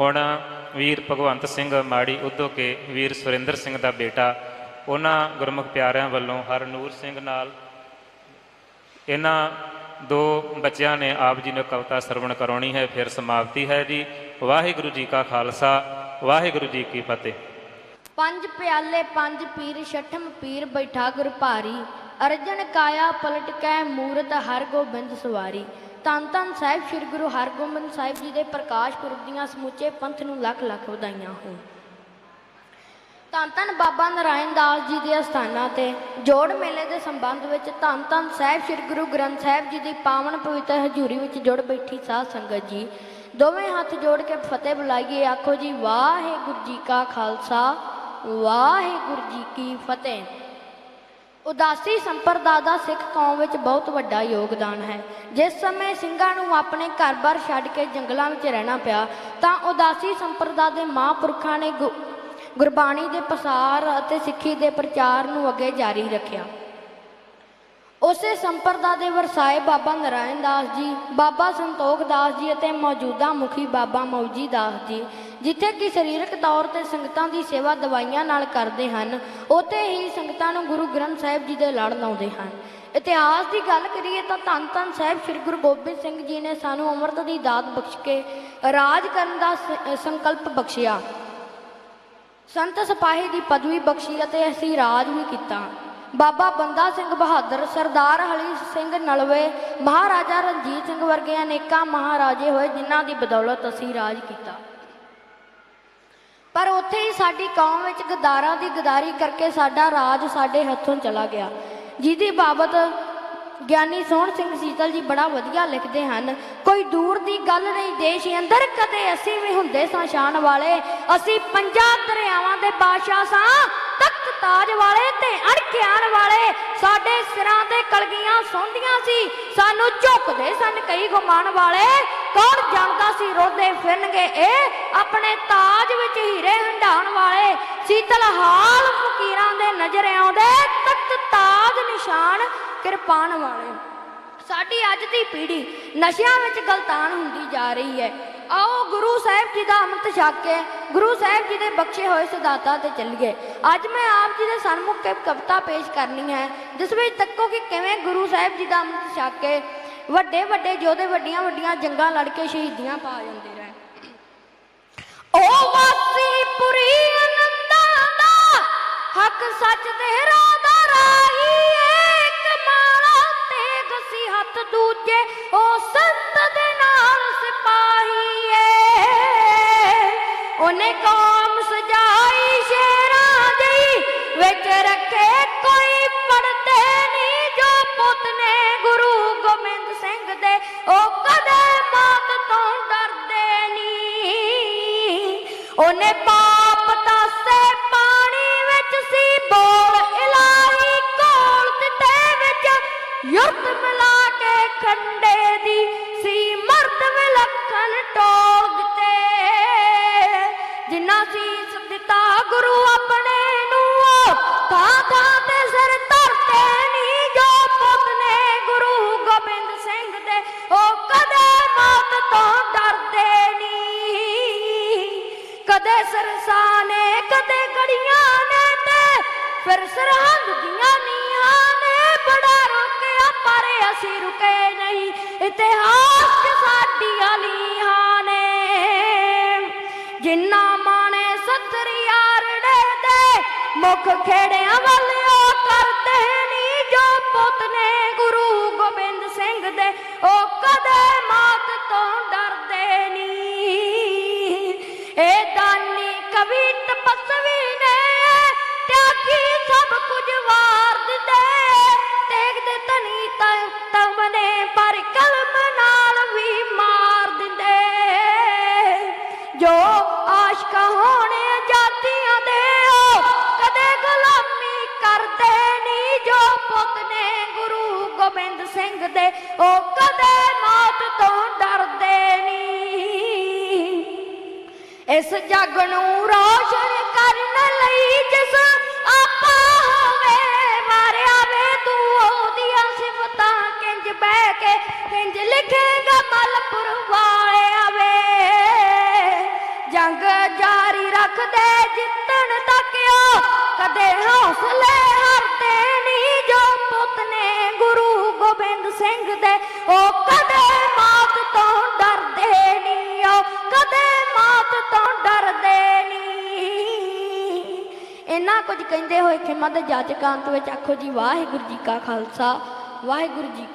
ਹੁਣ ਵੀਰ ਭਗਵੰਤ ਸਿੰਘ ਮਾੜੀ ਉਦੋਂ ਕੇ ਵੀਰ ਸੁਰਿੰਦਰ ਸਿੰਘ ਦਾ ਬੇਟਾ, ਉਹਨਾਂ ਗੁਰਮੁਖ ਪਿਆਰਿਆਂ ਵੱਲੋਂ ਹਰਨੂਰ ਸਿੰਘ ਨਾਲ ਇਹਨਾਂ ਦੋ ਬੱਚਿਆਂ ਨੇ ਆਪ ਜੀ ਨੂੰ ਕਵਿਤਾ ਸਰਵਣ ਕਰਾਉਣੀ ਹੈ, ਫਿਰ ਸਮਾਪਤੀ ਹੈ ਜੀ। ਵਾਹਿਗੁਰੂ ਜੀ ਕਾ ਖਾਲਸਾ, ਵਾਹਿਗੁਰੂ ਜੀ ਕੀ ਫਤਿਹ। ਪੰਜ ਪਿਆਲੇ, ਪੰਜ ਪੀਰ, ਛਠਮ ਪੀਰ ਬੈਠਾ ਗੁਰ ਭਾਰੀ ਅਰਜਨ ਕਾਇਆ ਪਲਟ ਕੈ ਮੂਰਤ, ਹਰ ਗੋਬਿੰਦ ਸਵਾਰੀ। ਧੰਨ ਧੰਨ ਸਾਹਿਬ, ਸ੍ਰੀ ਗੁਰੂ ਹਰਗੋਬਿੰਦ ਸਾਹਿਬ ਜੀ ਦੇ ਪ੍ਰਕਾਸ਼ ਪੁਰਬ ਦੀਆਂ ਸਮੁੱਚੇ ਪੰਥ ਨੂੰ ਲੱਖ ਲੱਖ ਵਧਾਈਆਂ ਹੋਣ। ਧੰਨ ਧੰਨ ਬਾਬਾ ਨਰਾਇਣ ਦਾਸ ਜੀ ਦੇ ਅਸਥਾਨਾਂ ਤੇ ਜੋੜ ਮੇਲੇ ਦੇ ਸੰਬੰਧ ਵਿੱਚ ਧੰਨ ਧੰਨ ਸਾਹਿਬ, ਸ੍ਰੀ ਗੁਰੂ ਗ੍ਰੰਥ ਸਾਹਿਬ ਜੀ ਦੀ ਪਾਵਨ ਪਵਿੱਤਰ ਹਜ਼ੂਰੀ ਵਿੱਚ ਜੁੜ ਬੈਠੀ ਸਾਧ ਸੰਗਤ ਜੀ। ਦੋਵੇਂ ਹੱਥ ਜੋੜ ਕੇ ਫਤਿਹ ਬੁਲਾਈਏ, ਆਖੋ ਜੀ, ਵਾਹਿਗੁਰੂ ਜੀ ਕਾ ਖਾਲਸਾ, ਵਾਹਿਗੁਰੂ ਜੀ ਕੀ ਫਤਿਹ। ਉਦਾਸੀ ਸੰਪਰਦਾ ਦਾ ਸਿੱਖ ਕੌਮ ਵਿੱਚ ਬਹੁਤ ਵੱਡਾ ਯੋਗਦਾਨ ਹੈ। ਜਿਸ ਸਮੇਂ ਸਿੰਘਾਂ ਨੂੰ ਆਪਣੇ ਘਰ-ਬਾਰ ਛੱਡ ਕੇ ਜੰਗਲਾਂ ਵਿੱਚ ਰਹਿਣਾ ਪਿਆ, ਤਾਂ ਉਦਾਸੀ ਸੰਪਰਦਾ ਦੇ ਮਹਾਂਪੁਰਖਾਂ ਨੇ ਗੁ- ਗੁਰਬਾਣੀ ਦੇ ਪਸਾਰ ਅਤੇ ਸਿੱਖੀ ਦੇ ਪ੍ਰਚਾਰ ਨੂੰ ਅੱਗੇ ਜਾਰੀ ਰੱਖਿਆ। ਉਸੇ ਸੰਪਰਦਾ ਦੇ ਵਰਸਾਏ ਬਾਬਾ ਨਰਾਇਣ ਦਾਸ ਜੀ, ਬਾਬਾ ਸੰਤੋਖ ਦਾਸ ਜੀ ਅਤੇ ਮੌਜੂਦਾ ਮੁਖੀ ਬਾਬਾ ਮੌਜੀ ਦਾਸ ਜੀ ਜਿੱਥੇ ਕਿ ਸਰੀਰਕ ਤੌਰ ਤੇ ਸੰਗਤਾਂ ਦੀ ਸੇਵਾ ਦਵਾਈਆਂ ਨਾਲ ਕਰਦੇ ਹਨ, ਉੱਥੇ ਹੀ ਸੰਗਤਾਂ ਨੂੰ ਗੁਰੂ ਗ੍ਰੰਥ ਸਾਹਿਬ ਜੀ ਦੇ ਲੜ ਲਾਉਂਦੇ ਹਨ। ਇਤਿਹਾਸ ਦੀ ਗੱਲ ਕਰੀਏ ਤਾਂ ਧੰਨ ਧੰਨ ਸਾਹਿਬ ਸ੍ਰੀ ਗੁਰੂ ਗੋਬਿੰਦ ਸਿੰਘ ਜੀ ਨੇ ਸਾਨੂੰ ਅੰਮ੍ਰਿਤ ਦੀ ਦਾਤ ਬਖਸ਼ ਕੇ ਰਾਜ ਕਰਨ ਦਾ ਸੰਕਲਪ ਬਖਸ਼ਿਆ। ਸੰਤ ਸਿਪਾਹੀ ਦੀ ਪਦਵੀ ਬਖਸ਼ੀ ਅਤੇ ਅਸੀਂ ਰਾਜ ਵੀ ਕੀਤਾ। ਬਾਬਾ ਬੰਦਾ ਸਿੰਘ ਬਹਾਦਰ, ਸਰਦਾਰ ਹਲੀ ਸਿੰਘ ਨਲਵੇ, ਮਹਾਰਾਜਾ ਰਣਜੀਤ ਸਿੰਘ ਵਰਗੇ ਅਨੇਕਾਂ ਮਹਾਰਾਜੇ ਹੋਏ ਜਿਨ੍ਹਾਂ ਦੀ ਬਦੌਲਤ ਅਸੀਂ ਰਾਜ ਕੀਤਾ। ਪਰ ਉੱਥੇ ਹੀ ਸਾਡੀ ਕੌਮ ਵਿੱਚ ਗਦਾਰਾਂ ਦੀ ਗਦਾਰੀ ਕਰਕੇ ਸਾਡਾ ਰਾਜ ਸਾਡੇ ਹੱਥੋਂ ਚਲਾ ਗਿਆ। ਜਿਹਦੀ ਬਾਬਤ ਗਿਆਨੀ ਸੋਹਣ ਸਿੰਘ ਸੀਤਲ ਜੀ ਬੜਾ ਵਧੀਆ ਲਿਖਦੇ ਹਨ, ਕੋਈ ਦੂਰ ਦੀ ਗੱਲ ਨਹੀਂ, ਦੇਸ਼ ਅੰਦਰ ਕਦੇ ਅਸੀਂ ਵੀ ਹੁੰਦੇ ਸਾਂ ਸ਼ਾਨ ਵਾਲੇ, ਅਸੀਂ ਪੰਜਾਂ ਦਰਿਆਵਾਂ ਦੇ ਬਾਦਸ਼ਾਹ ਸਾਂ। ਤਖਤ ਤਾਜ ਵਾਲੇ ਤੇ ਅੜਕਿਆਣ ਵਾਲੇ ਸਾਡੇ ਸਿਰਾਂ ਤੇ ਕਲਗੀਆਂ ਸੌਂਦੀਆਂ ਸੀ। ਸਾਨੂੰ ਝੁਕਦੇ ਸਨ ਕਈ ਗੁਮਾਨ ਵਾਲੇ। ਕੌਣ ਜਾਣਦਾ ਸੀ ਰੋਦੇ ਫਿਰਨਗੇ ਇਹ? ਆਪਣੇ ਤਾਜ ਵਿੱਚ ਹੀਰੇ ਹੰਡਾਉਣ ਵਾਲੇ ਸੀਤਲ ਹਾਲ ਫਕੀਰਾਂ ਦੇ ਨਜ਼ਰ ਆਉਂਦੇ। ਤਖਤ ਤਾਜ ਨਿਸ਼ਾਨ ਕਿਰਪਾਨ ਵਾਲੇ। ਸਾਡੀ ਅੱਜ ਦੀ ਪੀੜ੍ਹੀ ਨਸ਼ਿਆਂ ਵਿੱਚ ਗਲਤਾਨ ਹੁੰਦੀ ਜਾ ਰਹੀ ਹੈ। ਆਓ ਗੁਰੂ ਸਾਹਿਬ ਜੀ ਦਾ ਅੰਮ੍ਰਿਤ ਛਕ ਕੇ ਗੁਰੂ ਸਾਹਿਬ ਜੀ ਦੇ ਬਖਸ਼ੇ ਹੋਏ ਸਿਧਾਂਤਾਂ ਤੇ ਚੱਲੀਏ। ਅੱਜ ਮੈਂ ਆਪ ਜੀ ਦੇ ਸਨਮੁਖ ਕਵਿਤਾ ਪੇਸ਼ ਕਰਨੀ ਹੈ, ਜਿਸ ਵਿੱਚ ਤੱਕੋ ਕਿ ਕਿਵੇਂ ਗੁਰੂ ਸਾਹਿਬ ਜੀ ਦਾ ਅੰਮ੍ਰਿਤ ਛਕ ਕੇ ਵੱਡੇ ਵੱਡੇ ਯੋਧੇ ਵੱਡੀਆਂ ਵੱਡੀਆਂ ਜੰਗਾਂ ਲੜ ਕੇ ਸ਼ਹੀਦੀਆਂ ਪਾ ਜਾਂਦੇ ਰਹੇ ਓ ਵਾਸੀ ਪੁਰੀ ਅਨੰਦਾਂ ਦਾ, ਹੱਕ ਸੱਚ ਤੇਰਾ ਦਾ ਰਾਹੀ। ਉਹਨੇ ਕੌਮ ਸਜਾਈ ਸ਼ੇਰਾਂ ਦੀ, ਵਿੱਚ ਰੱਖੇ ਕੋਈ ਪੜਦੇ ਨਹੀਂ ਜੋ ਪੁੱਤ ਨੇ ਗੁਰੂ ਗੋਬਿੰਦ ਸਿੰਘ ਦੇ। ਉਹ ਕਦੇ ਮੌਤ ਤੋਂ ਡਰਦੇ ਨਹੀਂ। ਉਹਨੇ ਪਾਪ ਤਾਸੇ ਪਾਣੀ ਵਿੱਚ ਸੀ ਬੋਲ, ਇਲਾਹੀ ਕੋਲ ਦਿੱਤੇ ਵਿੱਚ। ਯੁਰਤ ਮਿਲਾ ਕੇ ਖੰਡੇ ਦੀ ਸੀ ਮਰਦ ਵਿਲੱਖਣ ਟੋਲ ਦਿੱਤੇ ਸੀਸ ਦਿੱਤਾ ਗੁਰੂ ਆਪਣੇ ਨੂੰ, ਥਾਂ ਥਾਂ ਤੇ ਸਿਰ ਧਰਤੇ ਨਹੀਂ ਜੋ ਪੁੱਤ ਨੇ ਗੁਰੂ ਗੋਬਿੰਦ ਸਿੰਘ ਦੇ। ਉਹ ਕਦੇ ਮੌਤ ਤੋਂ ਡਰਦੇ ਨਹੀਂ ਕਦੇ ਸਰਸਾਂ ਨੇ, ਕਦੇ ਗੜੀਆਂ ਨੇ ਤੇ ਫਿਰ ਸਰਹੰਦ ਦੀਆਂ ਨੀਹਾਂ ਨੇ ਬੜਾ ਰੋਕਿਆ, ਪਰ ਅਸੀਂ ਰੁਕੇ ਨਹੀਂ। ਇਤਿਹਾਸ 'ਚ ਸਾਡੀਆਂ ਨੀਹਾਂ ਨੇ। ਜਿੰਨਾ ਮਾਣੇ ਸੱਤਰ ਯਾਰੜੇ ਦੇ ਮੁਖ ਖੇੜਿਆਂ ਵੱਲ ਉਹ ਕਰਦੇ ਨੀ ਜੋ ਪੁੱਤ ਨੇ ਗੁਰੂ ਗੋਬਿੰਦ ਸਿੰਘ ਦੇ, ਉਹ ਕਦੇ ਮਾਤ ਤੋਂ ਡਰਦੇ ਗੋਬਿੰਦ ਉਹ ਕਦੇ ਮੌਤ ਤੋਂ ਡਰਦੇ ਨਹੀਂ ਇਸ ਜੱਗ ਨੂੰ ਰੋਸ਼ਨ ਕਰਨ ਲਈ ਜਿਸ ਆਪਾ ਹੋਵੇ ਮਾਰਿਆ ਵੇ ਤੂੰ ਉਹਦੀਆਂ ਸਿਫਤਾਂ ਕਿੰਜ ਬਹਿ ਕੇ, ਕਿੰਜ ਲਿਖੇਗਾ ਮਲਪੁਰ ਵਾਲਿਆ ਵੇ ਰੱਖਦੇ ਜਿੱਤਣ ਤੱਕ ਕਦੇ ਹੌਸਲੇ ਕੁਝ ਕਹਿੰਦੇ ਹੋਏ ਖਿਮਾ ਦੇ ਜਾਚਕਾਂ ਅੰਤ ਵਿੱਚ ਆਖੋ ਜੀ, ਵਾਹਿਗੁਰੂ ਜੀ ਕਾ ਖਾਲਸਾ, ਵਾਹਿਗੁਰੂ ਜੀ